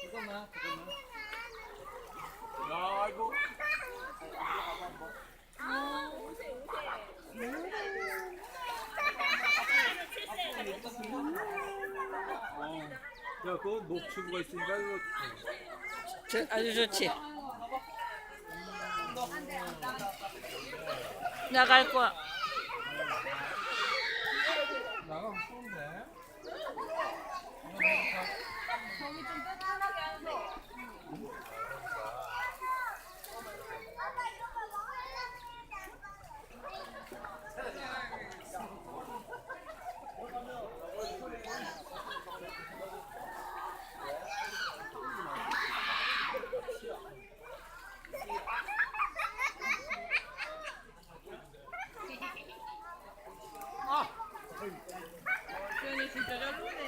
잠깐만 잠깐만 야 이거 어. 야 그거 녹취부가 있으니까 이거 저, 아주 좋지. 나갈 거야. 나가면 좋은데 수현이 진짜 잘 노네.